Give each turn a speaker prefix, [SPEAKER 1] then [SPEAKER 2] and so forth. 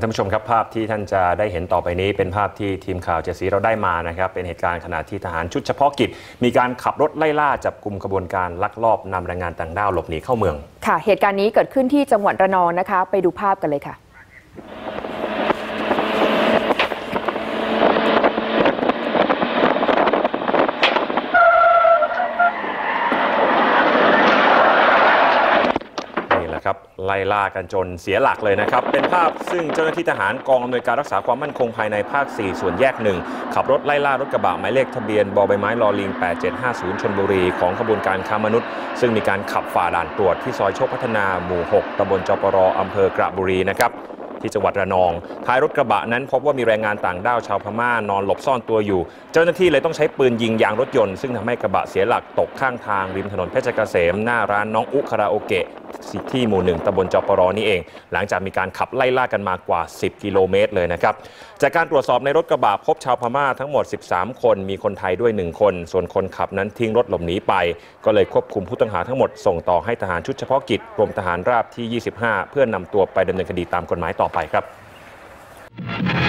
[SPEAKER 1] ท่านผู้ชมครับภาพที่ท่านจะได้เห็นต่อไปนี้เป็นภาพที่ทีมข่าวเจสีเราได้มานะครับเป็นเหตุการณ์ขณะที่ทหารชุดเฉพาะกิจ มีการขับรถไล่ล่าจับกลุ่มขบวนการลักลอบนำแรงงานต่างด้าวหลบหนีเข้าเมือง
[SPEAKER 2] ค่ะ เหตุการณ์นี้เกิดขึ้นที่จังหวัดระนองนะคะ ไปดูภาพกันเลยค่ะ
[SPEAKER 1] นะครับไล่ล่ากันจนเสียหลักเลยนะครับ เป็นภาพซึ่งเจ้าหน้าที่ทหารกองอำนวยการรักษาความมั่นคงภายในภาค 4 ส่วนแยกหนึ่งขับรถไล่ล่ารถกระบะหมายเลขทะเบียนบอใบไม้ลอลิง 8750 ชนบุรี ของขบวนการค้ามนุษย์ ซึ่งมีการขับฝ่าด่านตรวจที่ซอยโชคพัฒนาหมู่ 6ตำบลจปรอำเภอกระบุรีนะครับที่จังหวัดระนอง ท้ายรถกระบะนั้นพบว่ามีแรงงานต่างด้าวชาวพม่านอนหลบซ่อนตัวอยู่ เจ้าหน้าที่เลยต้องใช้ปืนยิงยางรถยนต์ซึ่งทำให้กระบะเสียหลักตกข้างทางริมถนนเพชรเกษม หน้าร้านน้องอุคาราโอเกะที่หมู่หนึ่งตำบลจปรนี่เอง หลังจากมีการขับไล่ล่ากันมากว่า 10 กิโลเมตรเลยนะครับ จากการตรวจสอบในรถกระบะพบชาวพม่าทั้งหมด 13 คน มีคนไทยด้วย 1 คน ส่วนคนขับนั้นทิ้งรถหลบหนีไป ก็เลยควบคุมผู้ต้องหาทั้งหมดส่งต่อให้ทหารชุดเฉพาะกิจกรมทหารราบที่ 25 เพื่อนำตัวไปดำเนินคดีตามกฎหมายต่อไปครับ